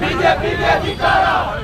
BJP धिकारा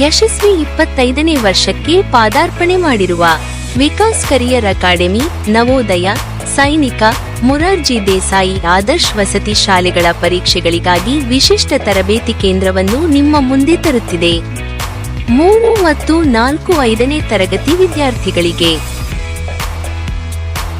ಯಶಸ್ವಿ ಇಪ್ಪತ್ತೈದನೇ ವರ್ಷಕ್ಕೆ ಪಾದಾರ್ಪಣೆ ಮಾಡಿರುವ ವಿಕಾಸ್ ಕರಿಯರ್ ಅಕಾಡೆಮಿ ನವೋದಯ ಸೈನಿಕ ಮುರಾರ್ಜಿ ದೇಸಾಯಿ ಆದರ್ಶ್ ವಸತಿ ಶಾಲೆಗಳ ಪರೀಕ್ಷೆಗಳಿಗಾಗಿ ವಿಶಿಷ್ಟ ತರಬೇತಿ ಕೇಂದ್ರವನ್ನು ನಿಮ್ಮ ಮುಂದೆ ತರುತ್ತಿದೆ. ಮೂರು ಮತ್ತು ನಾಲ್ಕು ಐದನೇ ತರಗತಿ ವಿದ್ಯಾರ್ಥಿಗಳಿಗೆ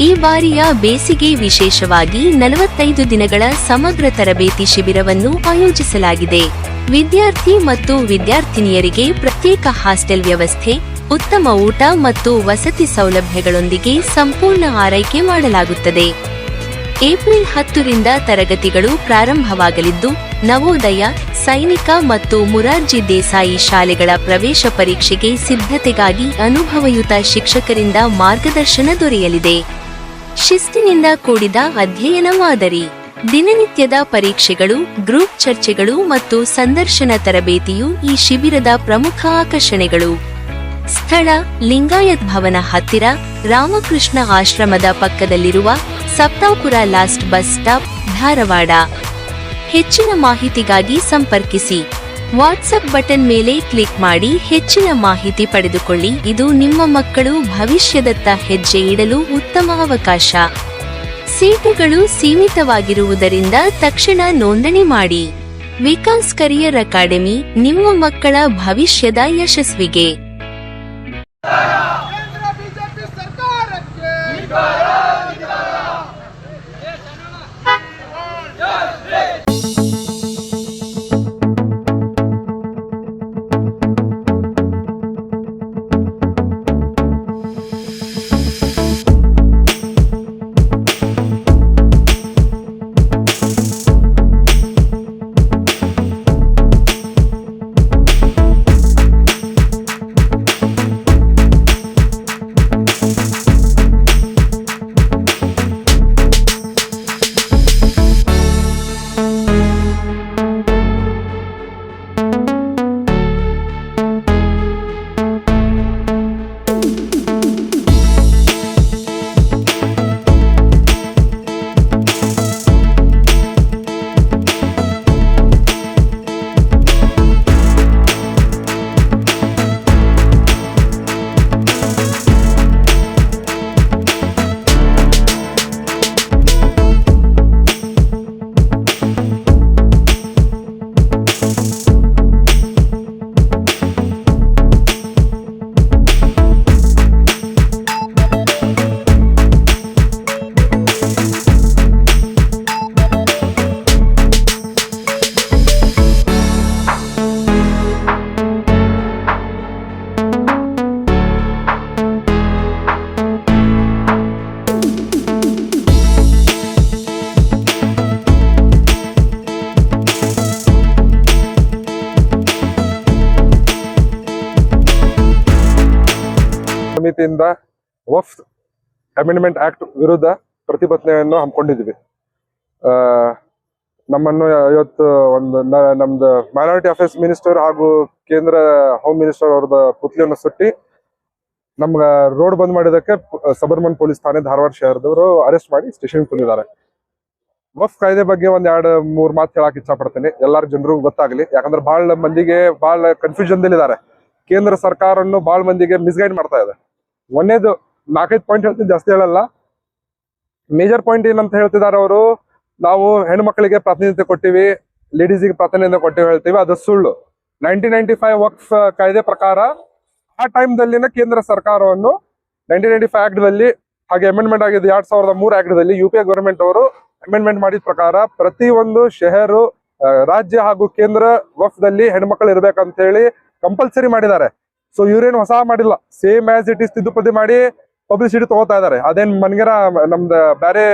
ಈ ಬಾರಿಯ ಬೇಸಿಗೆ ವಿಶೇಷವಾಗಿ ನಲವತ್ತೈದು ದಿನಗಳ ಸಮಗ್ರ ತರಬೇತಿ ಶಿಬಿರವನ್ನು ಆಯೋಜಿಸಲಾಗಿದೆ. ವಿದ್ಯಾರ್ಥಿ ಮತ್ತು ವಿದ್ಯಾರ್ಥಿನಿಯರಿಗೆ ಪ್ರತ್ಯೇಕ ಹಾಸ್ಟೆಲ್ ವ್ಯವಸ್ಥೆ, ಉತ್ತಮ ಊಟ ಮತ್ತು ವಸತಿ ಸೌಲಭ್ಯಗಳೊಂದಿಗೆ ಸಂಪೂರ್ಣ ಆರೈಕೆ ಮಾಡಲಾಗುತ್ತದೆ. ಏಪ್ರಿಲ್ ಹತ್ತರಿಂದ ತರಗತಿಗಳು ಪ್ರಾರಂಭವಾಗಲಿದ್ದು, ನವೋದಯ, ಸೈನಿಕ ಮತ್ತು ಮುರಾರ್ಜಿ ದೇಸಾಯಿ ಶಾಲೆಗಳ ಪ್ರವೇಶ ಪರೀಕ್ಷೆಗೆ ಸಿದ್ಧತೆಗಾಗಿ ಅನುಭವಯುತ ಶಿಕ್ಷಕರಿಂದ ಮಾರ್ಗದರ್ಶನ ದೊರೆಯಲಿದೆ. ಶಿಸ್ತಿನಿಂದ ಕೂಡಿದ ಅಧ್ಯಯನ ಮಾದರಿ. ದಿನನಿತ್ಯದ ಪರೀಕ್ಷೆಗಳು, ಗ್ರೂಪ್ ಚರ್ಚೆಗಳು ಮತ್ತು ಸಂದರ್ಶನ ತರಬೇತಿಯು ಈ ಶಿಬಿರದ ಪ್ರಮುಖ ಆಕರ್ಷಣೆಗಳು. ಸ್ಥಳ, ಲಿಂಗಾಯತ್ ಭವನ ಹತ್ತಿರ, ರಾಮಕೃಷ್ಣ ಆಶ್ರಮದ ಪಕ್ಕದಲ್ಲಿರುವ Saptapur last bus stop, Dharwad. ಹೆಚ್ಚಿನ ಮಾಹಿತಿಗಾಗಿ ಸಂಪರ್ಕಿಸಿ. ವಾಟ್ಸ್ಆಪ್ ಬಟನ್ ಮೇಲೆ ಕ್ಲಿಕ್ ಮಾಡಿ ಹೆಚ್ಚಿನ ಮಾಹಿತಿ ಪಡೆದುಕೊಳ್ಳಿ. ಇದು ನಿಮ್ಮ ಮಕ್ಕಳು ಭವಿಷ್ಯದತ್ತ ಹೆಜ್ಜೆ ಇಡಲು ಉತ್ತಮ ಅವಕಾಶ. ಸೀಟುಗಳು ಸೀಮಿತವಾಗಿರುವುದರಿಂದ ತಕ್ಷಣ ನೋಂದಣಿ ಮಾಡಿ. ವಿಕಾಸ್ ಕರಿಯರ್ ಅಕಾಡೆಮಿ, ನಿಮ್ಮ ಮಕ್ಕಳ ಭವಿಷ್ಯದ ಯಶಸ್ವಿಗೆ. ಸಮಿತಿಯಿಂದ ವಫ್ ಅಮೆಂಡ್ಮೆಂಟ್ ಆಕ್ಟ್ ವಿರುದ್ಧ ಪ್ರತಿಭಟನೆಯನ್ನು ಹಮ್ಮಿಕೊಂಡಿದ್ವಿ. ನಮ್ಮನ್ನು ಇವತ್ತು ಒಂದು ನಮ್ದು ಮೈನಾರಿಟಿ ಅಫೇರ್ಸ್ ಮಿನಿಸ್ಟರ್ ಹಾಗೂ ಕೇಂದ್ರ ಹೋಮ್ ಮಿನಿಸ್ಟರ್ ಅವ್ರದ ಪುತ್ಲಿಯನ್ನು ಸುಟ್ಟಿ ನಮ್ಗ ರೋಡ್ ಬಂದ್ ಮಾಡಿದಕ್ಕೆ ಸಬರ್ಮನ್ ಪೊಲೀಸ್ ಠಾಣೆ ಧಾರವಾಡ ಶಹರದವರು ಅರೆಸ್ಟ್ ಮಾಡಿ ಸ್ಟೇಷನ್ ತಂದಿದ್ದಾರೆ ವಫ್ ಕಾಯ್ದೆ ಬಗ್ಗೆ ಒಂದ್ ಎರಡು, ಮೂರ್ ಮಾತು ಹೇಳಕ್ ಇಚ್ಛಾ ಪಡ್ತೀನಿ ಎಲ್ಲಾರ ಜನರಿಗೂ ಗೊತ್ತಾಗ್ಲಿ. ಯಾಕಂದ್ರೆ ಬಹಳ ಮಂದಿಗೆ ಬಹಳ ಕನ್ಫ್ಯೂಷನ್ ಇದ್ದಾರೆ ಕೇಂದ್ರ ಸರ್ಕಾರನ್ನು ಬಹಳ ಮಂದಿಗೆ ಮಿಸ್ಗೈಡ್ ಮಾಡ್ತಾ ಇದೆ. ಒಂದೇದು ನಾಲ್ಕೈದು ಪಾಯಿಂಟ್ ಹೇಳ್ತೀನಿ, ಜಾಸ್ತಿ ಹೇಳಲ್ಲ. ಮೇಜರ್ ಪಾಯಿಂಟ್ ಏನಂತ ಹೇಳ್ತಿದ್ದಾರೆ ಅವರು, ನಾವು ಹೆಣ್ಮಕ್ಳಿಗೆ ಪ್ರಾತಿನಿಧ್ಯ ಕೊಟ್ಟಿವಿ ಲೇಡೀಸಿಗೆ ಪ್ರಾತಿನಿಧ್ಯ ಕೊಟ್ಟಿವಿ ಹೇಳ್ತೀವಿ, ಅದು ಸುಳ್ಳು. ನೈನ್ಟೀನ್ ನೈನ್ಟಿ ಫೈವ್ ವಕ್ಫ್ ಕಾಯ್ದೆ ಪ್ರಕಾರ, ಆ ಟೈಮ್ದಲ್ಲಿನ ಕೇಂದ್ರ ಸರ್ಕಾರವನ್ನು ನೈನ್ಟೀನ್ ನೈನ್ಟಿ ಫೈವ್ ಆಕ್ಟ್ ದಲ್ಲಿ, ಹಾಗೆ ಅಮೆಂಡ್ಮೆಂಟ್ ಆಗಿದೆ ಎರಡ್ ಸಾವಿರದ ಮೂರು ಆಕ್ಟ್ ದಲ್ಲಿ ಯು ಪಿ ಎ ಗವರ್ಮೆಂಟ್ ಅವರು ಅಮೆಂಡ್ಮೆಂಟ್ ಮಾಡಿದ ಪ್ರಕಾರ ಪ್ರತಿ ಒಂದು ಶಹರು ರಾಜ್ಯ ಹಾಗೂ ಕೇಂದ್ರ ವಕ್ಫ್ದಲ್ಲಿ ಹೆಣ್ಮಕ್ಳು ಇರ್ಬೇಕಂತ ಹೇಳಿ ಕಂಪಲ್ಸರಿ ಮಾಡಿದ್ದಾರೆ. ಸೊ ಇವ್ರೇನು ಹೊಸ ಮಾಡಿಲ್ಲ. ಸೇಮ್ ಆಸ್ ಇಟ್ ಇಸ್ ತಿದ್ದುಪಡಿ ಮಾಡಿ ಪಬ್ಲಿಸಿಟಿ ತಗೋತಾ ಇದಾರೆ ಅದೇನ್ ಮನ್ಗೆರ ನಮ್ದು ಬೇರೆ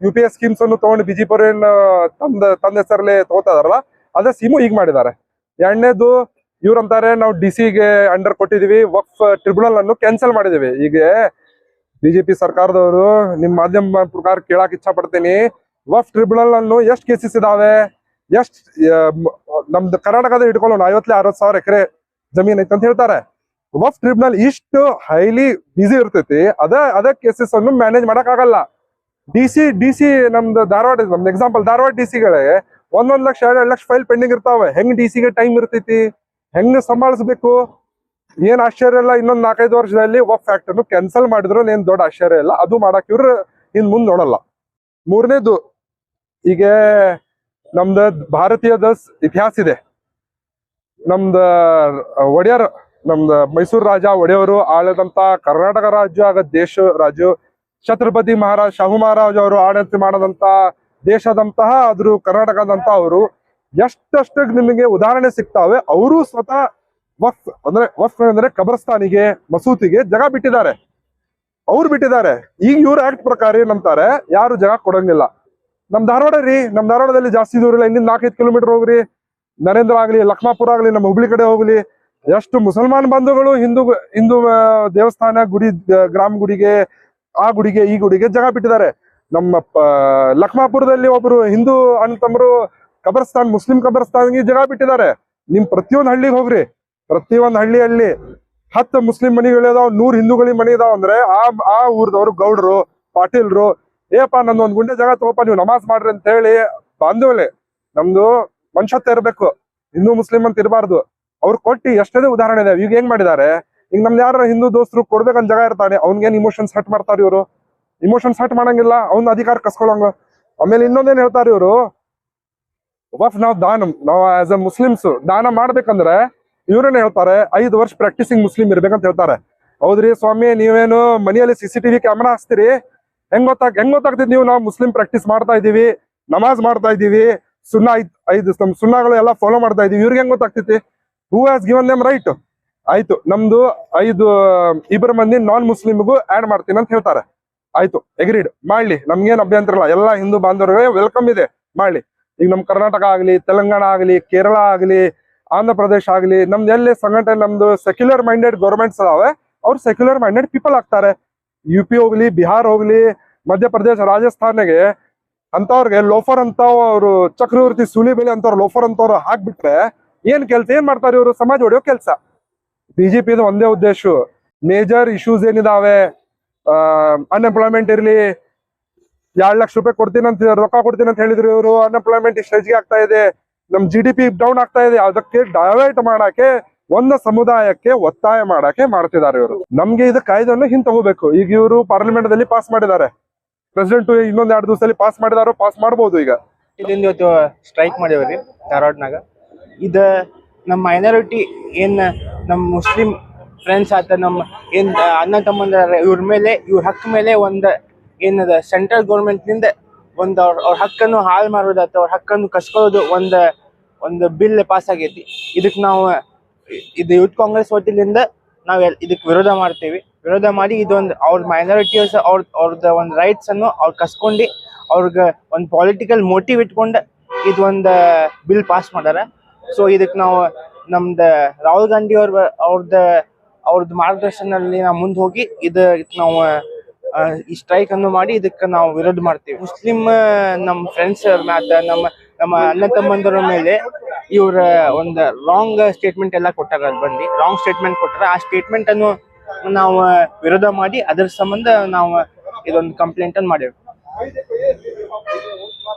ಯು ಪಿ ಎಸ್ ಸ್ಕೀಮ್ಸ್ ಅನ್ನು ತಗೊಂಡು ಬಿಜೆಪಿ ತಂದ ತಂದ ಹೆಸರಲ್ಲಿ ತಗೋತಾ ಇದಾರಲ್ಲ ಅದೇ ಸಿಮು ಈಗ ಮಾಡಿದ್ದಾರೆ. ಎರಡನೇದು ಇವ್ರಂತಾರೆ ನಾವು ಡಿ ಗೆ ಅಂಡರ್ ಕೊಟ್ಟಿದೀವಿ, ವಕ್ಫ್ ಟ್ರಿಬ್ಯುನಲ್ ಅನ್ನು ಕ್ಯಾನ್ಸಲ್ ಮಾಡಿದೀವಿ. ಈಗ ಬಿಜೆಪಿ ಸರ್ಕಾರದವರು ನಿಮ್ ಮಾಧ್ಯಮ ಪ್ರಕಾರ ಕೇಳಕ್ ಇಚ್ಛಾ ಪಡ್ತೀನಿ ವಫ್ ಟ್ರಿಬ್ಯುನಲ್ ಅನ್ನು ಎಷ್ಟ್ ಕೇಸಸ್ ಇದಾವೆ? ಎಷ್ಟ್ ನಮ್ದು ಕರ್ನಾಟಕದ ಇಟ್ಕೊಳ್ಳೋಣ ಐವತ್ತಲೆ ಅರವತ್ ಸಾವಿರ ಎಕರೆ ಜಮೀನ್ ಐತೆ ಅಂತ ಹೇಳ್ತಾರೆ. ವಫ್ ಟ್ರಿಬ್ಯುನಲ್ ಇಷ್ಟು ಹೈಲಿ ಬಿಸಿ ಇರ್ತೈತಿ. ಅದ ಅದ ಕೇಸಸ್ ಅನ್ನು ಮ್ಯಾನೇಜ್ ಮಾಡಕ್ ಆಗಲ್ಲ. ಡಿ ಸಿ ಡಿ ಸಿ ನಮ್ದು ಧಾರವಾಡ, ನಮ್ದು ಎಕ್ಸಾಂಪಲ್ ಧಾರವಾಡ ಡಿ ಸಿಗಳೇ ಒಂದೊಂದ್ ಲಕ್ಷ, ಎರಡ್ ಲಕ್ಷ ಫೈಲ್ ಪೆಂಡಿಂಗ್ ಇರ್ತಾವೆ. ಹೆಂಗ್ ಡಿ ಸಿಗೆ ಟೈಮ್ ಇರ್ತೈತಿ? ಹೆಂಗ್ ಸಂಭಾಳಿಸ್ಬೇಕು? ಏನ್ ಆಶ್ಚರ್ಯ ಇಲ್ಲ. ಇನ್ನೊಂದ್ ನಾಲ್ಕೈದು ವರ್ಷದಲ್ಲಿ ವಫ್ ಫ್ಯಾಕ್ಟ್ ಅನ್ನು ಕ್ಯಾನ್ಸಲ್ ಮಾಡಿದ್ರು. ಏನ್ ದೊಡ್ಡ ಆಶ್ಚರ್ಯ ಇಲ್ಲ. ಅದು ಮಾಡಕ್ ಇವ್ರು ಇನ್ ಮುಂದ್ ನೋಡಲ್ಲ. ಮೂರನೇದು, ಈಗ ನಮ್ದ ಭಾರತೀಯದ ಇತಿಹಾಸ ಇದೆ. ನಮ್ದ ಒಡೆಯರ್ ನಮ್ದ ಮೈಸೂರು ರಾಜ ಒಡೆಯವರು ಆಳದಂತ ಕರ್ನಾಟಕ ರಾಜ್ಯ ಆಗ ದೇಶ ರಾಜ್ಯ ಛತ್ರಪತಿ ಮಹಾರಾಜ ಶಾಹು ಮಹಾರಾಜ್ ಅವರು ಆಡಳಿತ ಮಾಡದಂತ ದೇಶದಂತಹ ಆದ್ರು ಕರ್ನಾಟಕದಂತ ಅವರು ಎಷ್ಟಷ್ಟು ನಿಮಗೆ ಉದಾಹರಣೆ ಸಿಗ್ತಾವೆ, ಅವರು ಸ್ವತಃ ವಫ್ ಅಂದ್ರೆ ವಫ್ ಅಂದ್ರೆ ಕಬರ್ಸ್ತಾನಿಗೆ, ಮಸೂತಿಗೆ ಜಗ ಬಿಟ್ಟಿದ್ದಾರೆ. ಅವ್ರು ಬಿಟ್ಟಿದ್ದಾರೆ. ಈಗ ಇವ್ರ ಆಕ್ಟ್ ಪ್ರಕಾರ ಏನಂತಾರೆ, ಯಾರು ಜಗ ಕೊಡಂಗಿಲ್ಲ. ನಮ್ ಧಾರವಾಡ ರೀ, ನಮ್ ಧಾರವಾಡದಲ್ಲಿ ಜಾಸ್ತಿ ದೂರ ಇಲ್ಲ ಇನ್ನಿಂದ ನಾಲ್ಕೈದು ಕಿಲೋಮೀಟರ್ ಹೋಗ್ರಿ. ನರೇಂದ್ರ ಆಗ್ಲಿ, ಲಕ್ಷ್ಮಾಪುರ ಆಗ್ಲಿ, ನಮ್ಮ ಹುಬ್ಳಿ ಕಡೆ ಹೋಗ್ಲಿ. ಎಷ್ಟು ಮುಸಲ್ಮಾನ್ ಬಂಧುಗಳು ಹಿಂದೂ ಹಿಂದೂ ದೇವಸ್ಥಾನ ಗುಡಿ ಗ್ರಾಮ ಗುಡಿಗೆ, ಆ ಗುಡಿಗೆ, ಈ ಗುಡಿಗೆ ಜಾಗ ಬಿಟ್ಟಿದ್ದಾರೆ. ನಮ್ಮ ಲಕ್ಮಾಪುರದಲ್ಲಿ ಒಬ್ರು ಹಿಂದೂ ಅಣ್ಣ ತಮ್ಮರು ಕಬರ್ಸ್ತಾನ್, ಮುಸ್ಲಿಂ ಕಬರ್ಸ್ತಾನ್ಗೆ ಜಾಗ ಬಿಟ್ಟಿದ್ದಾರೆ. ನಿಮ್ ಪ್ರತಿಯೊಂದು ಹಳ್ಳಿಗೆ ಹೋಗ್ರಿ. ಪ್ರತಿಯೊಂದು ಹಳ್ಳಿಯಲ್ಲಿ ಹತ್ತು ಮುಸ್ಲಿಂ ಮನೆಗಳಿದಾವ್ ನೂರ್ ಹಿಂದೂಗಳಿಗೆ ಮನೆ ಇದಾವ ಅಂದ್ರೆ ಆ ಆ ಊರ್ದವ್ರು, ಗೌಡ್ರು, ಪಾಟೀಲ್ರು ಏಪ ಒಂದ್ ಗುಂಡೆ ಜಾಗ ತಗೋಪ ನೀವು ನಮಾಜ್ ಮಾಡ್ರಿ ಅಂತ ಹೇಳಿ ಬಾಂಧವಲೆ ನಮ್ದು ಮನುಷ್ಯತ್ವ ಇರ್ಬೇಕು. ಹಿಂದೂ, ಮುಸ್ಲಿಂ ಅಂತ ಇರಬಾರ್ದು. ಅವ್ರು ಕೊಟ್ಟು ಎಷ್ಟೇ ಉದಾಹರಣೆ ಇದೆ. ಈಗ ಹೆಂಗ್ ಮಾಡಿದ್ದಾರೆ? ಈಗ ನಮ್ದು ಯಾರ ಹಿಂದೂ ದೋಸ್ತರು ಕೊಡ್ಬೇಕಂತ ಜಾಗ ಇರ್ತಾನೆ ಅವ್ನಿಗೇನ್ ಇಮೋಷನ್ಸ್ ಸೆಟ್ ಮಾಡ್ತಾರೆ ಇವರು? ಇಮೋಷನ್ಸ್ ಸೆಟ್ ಮಾಡಂಗಿಲ್ಲ, ಅವ್ನ ಅಧಿಕಾರ ಕಸ್ಕೊಳಂಗ. ಆಮೇಲೆ ಇನ್ನೊಂದೇನ್ ಹೇಳ್ತಾರೆ ಇವರು? ವಫ್ ನಾವು ದಾನ, ನಾವು ಆಸ್ ಅ ಮುಸ್ಲಿಮ್ಸ್, ದಾನ ಮಾಡ್ಬೇಕಂದ್ರೆ ಇವ್ರೇನ್ ಹೇಳ್ತಾರೆ? ಐದು ವರ್ಷ ಪ್ರಾಕ್ಟೀಸಿಂಗ್ ಮುಸ್ಲಿಂ ಇರ್ಬೇಕಂತ ಹೇಳ್ತಾರೆ. ಹೌದ್ರಿ ಸ್ವಾಮಿ, ನೀವೇನು ಮನೆಯಲ್ಲಿ ಸಿ ಸಿ ಟಿವಿ ಕ್ಯಾಮ್ರಾ ಹೆಂಗ್ ಗೊತ್ತಾಗ್, ಹೆಂಗ್ ಗೊತ್ತಾಗ್ತೈತಿ ನೀವು? ನಾವು ಮುಸ್ಲಿಂ ಪ್ರಾಕ್ಟೀಸ್ ಮಾಡ್ತಾ ಇದೀವಿ ನಮಾಜ್ ಮಾಡ್ತಾ ಇದೀವಿ ಸುನ್ನ ಐದ್, ಐದು ಸುನ್ನಗಳು ಎಲ್ಲ ಫಾಲೋ ಮಾಡ್ತಾ ಇದೀವಿ ಇವ್ರಿಗೆ ಹೆಂಗ್ ಗೊತ್ತಾಗ್ತೈತಿ who has given name right ಆಯ್ತು, ನಮ್ದು ಐದು, ಇಬ್ಬರ ಮಂದಿ ನಾನ್ ಮುಸ್ಲಿಮ್ಗೂ ಆಡ್ ಮಾಡ್ತೀನಿ ಅಂತ ಹೇಳ್ತಾರೆ. ಆಯ್ತು ಎಗ್ರೀಡ್ ಮಾಡ್ಲಿ, ನಮ್ಗೇನ್ ಅಭ್ಯಂತರ ಇಲ್ಲ. ಎಲ್ಲ ಹಿಂದೂ ಬಾಂಧವರಿಗೆ ವೆಲ್ಕಮ್ ಇದೆ. ಮಾಡ್ಲಿ. ಈಗ ನಮ್ ಕರ್ನಾಟಕ ಆಗ್ಲಿ, ತೆಲಂಗಾಣ ಆಗ್ಲಿ, ಕೇರಳ ಆಗ್ಲಿ ಆಂಧ್ರ ಪ್ರದೇಶ ಆಗ್ಲಿ, ನಮ್ದು ಎಲ್ಲಿ ಸಂಘಟನೆ, ನಮ್ದು ಸೆಕ್ಯುಲರ್ ಮೈಂಡೆಡ್ ಗೌರ್ಮೆಂಟ್ಸ್ ಅದಾವೆ, ಅವ್ರು ಸೆಕ್ಯುಲರ್ ಮೈಂಡೆಡ್ ಪೀಪಲ್ ಆಗ್ತಾರೆ. ಯು ಪಿ ಹೋಗ್ಲಿ, ಬಿಹಾರ್ ಹೋಗ್ಲಿ ಮಧ್ಯಪ್ರದೇಶ ರಾಜಸ್ಥಾನಿಗೆ ಅಂತವ್ರಿಗೆ ಲೋಫರ್ ಅಂತ ಅವರು ಚಕ್ರವರ್ತಿ, ಸೂಲಿಬೇಲಿ ಅಂತವ್ರು ಲೋಫರ್ ಅಂತವ್ರು ಹಾಕ್ಬಿಟ್ರೆ ಏನ್ ಕೆಲ್ಸ, ಏನ್ ಮಾಡ್ತಾರೆ ಇವರು? ಸಮಾಜ ಹೊಡೆಯೋ ಕೆಲ್ಸ. ಬಿಜೆಪಿದು ಒಂದೇ ಉದ್ದೇಶ. Major issues ಏನಿದಾವೆ? ಅನ್ಎಂಪ್ಲಾಯ್ಮೆಂಟ್ ಇರ್ಲಿ, ಎರಡ್ ಲಕ್ಷ ರೂಪಾಯಿ ಕೊಡ್ತೀನಿ ಅಂತ ರೊಕ್ಕ ಕೊಡ್ತೀನಿ ಅಂತ ಹೇಳಿದ್ರು ಇವರು. ಅನ್ಎಂಪ್ಲಾಯ್ಮೆಂಟ್ ಹೆಚ್ಚಿಗೆ ಆಗ್ತಾ ಇದೆ. ನಮ್ ಜಿ ಡಿ ಪಿ ಡೌನ್ ಆಗ್ತಾ ಇದೆ. ಅದಕ್ಕೆ ಡೈವರ್ಟ್ ಮಾಡಕ್ಕೆ, ಒಂದು ಸಮುದಾಯಕ್ಕೆ ಒತ್ತಾಯ ಮಾಡಕ್ಕೆ ಮಾಡ್ತಿದ್ದಾರೆ ಇವರು. ನಮ್ಗೆ ಇದು ಕಾಯ್ದೆಯನ್ನು ಹಿಂತ ಹೋಗ್ಬೇಕು ಈಗ ಇವರು ಪಾರ್ಲಿಮೆಂಟ್ ದಲ್ಲಿ ಪಾಸ್ ಮಾಡಿದ್ದಾರೆ. ಪ್ರೆಸಿಡೆಂಟ್ ಇನ್ನೊಂದ್ ಎರಡು ದಿವಸದಲ್ಲಿ ಪಾಸ್ ಮಾಡಿದಾರೋ ಪಾಸ್ ಮಾಡಬಹುದು ಈಗ. ಇಲ್ಲಿ ಇವತ್ತು ಸ್ಟ್ರೈಕ್ ಮಾಡಿವ್ರಿ ಧಾರವಾಡನಾಗ. ಇದ ನಮ್ಮ ಮೈನಾರಿಟಿ ಏನ್ ನಮ್ಮ ಮುಸ್ಲಿಂ ಫ್ರೆಂಡ್ಸ್ ಆತ ನಮ್ಮ ಏನ್ ಅಣ್ಣ ತಮ್ಮಂದ್ರ ಇವ್ರ ಮೇಲೆ, ಇವ್ರ ಹಕ್ಕ ಮೇಲೆ ಒಂದ್ ಏನದ ಸೆಂಟ್ರಲ್ ಗೌರ್ಮೆಂಟ್ನಿಂದ ಒಂದ್ ಅವ್ರ ಅವ್ರ ಹಕ್ಕನ್ನು ಹಾಳು ಮಾಡೋದಾತ ಅವ್ರ ಹಕ್ಕನ್ನು ಕಸ್ಕೊಳ್ಳೋದು ಒಂದ್, ಒಂದು ಬಿಲ್ ಪಾಸ್ ಆಗೈತಿ. ಇದಕ್ ನಾವು ಇದು ಯೂತ್ ಕಾಂಗ್ರೆಸ್ ವತಿಲಿಂದ ನಾವ್ ಎಲ್- ಇದಕ್ ವಿರೋಧ ಮಾಡ್ತೀವಿ. ವಿರೋಧ ಮಾಡಿ ಇದೊಂದು ಅವ್ರ ಮೈನಾರಿಟೀಸ್ ಅವ್ರ ಒಂದು ರೈಟ್ಸ್ ಅನ್ನು ಅವ್ರು ಕಸ್ಕೊಂಡು ಅವ್ರಿಗೆ ಒಂದು ಪೊಲಿಟಿಕಲ್ ಮೋಟಿವ್ ಇಟ್ಕೊಂಡು ಇದೊಂದು ಬಿಲ್ ಪಾಸ್ ಮಾಡ್ಯಾರ. ಸೊ ಇದಕ್ಕೆ ನಾವು ನಮ್ದು ರಾಹುಲ್ ಗಾಂಧಿ ಅವ್ರ ಅವ್ರದ್ದು ಅವ್ರದ್ದು ಮಾರ್ಗದರ್ಶನದಲ್ಲಿ ನಾವು ಮುಂದೆ ಹೋಗಿ ಇದು ನಾವು ಈ ಸ್ಟ್ರೈಕ್ ಅನ್ನು ಮಾಡಿ ಇದಕ್ಕೆ ನಾವು ವಿರೋಧ ಮಾಡ್ತೀವಿ. ಮುಸ್ಲಿಂ ನಮ್ಮ ಫ್ರೆಂಡ್ಸ್ ಮ್ಯಾತ ನಮ್ಮ ನಮ್ಮ ಅಣ್ಣ ತಮ್ಮಂದರ ಮೇಲೆ ಇವರ ಒಂದು ರಾಂಗ್ ಸ್ಟೇಟ್ಮೆಂಟ್ ಎಲ್ಲ ಕೊಟ್ಟಾರ ಅಲ್ಲಿ ಬಂದು. ರಾಂಗ್ ಸ್ಟೇಟ್ಮೆಂಟ್ ಕೊಟ್ಟರೆ. ಆ ಸ್ಟೇಟ್ಮೆಂಟ್ ಅನ್ನು ನಾವು ವಿರೋಧ ಮಾಡಿ ಅದರ ಸಂಬಂಧ ನಾವು ಇದೊಂದು ಕಂಪ್ಲೇಂಟ್ ಅನ್ನು ಮಾಡೇವಿ.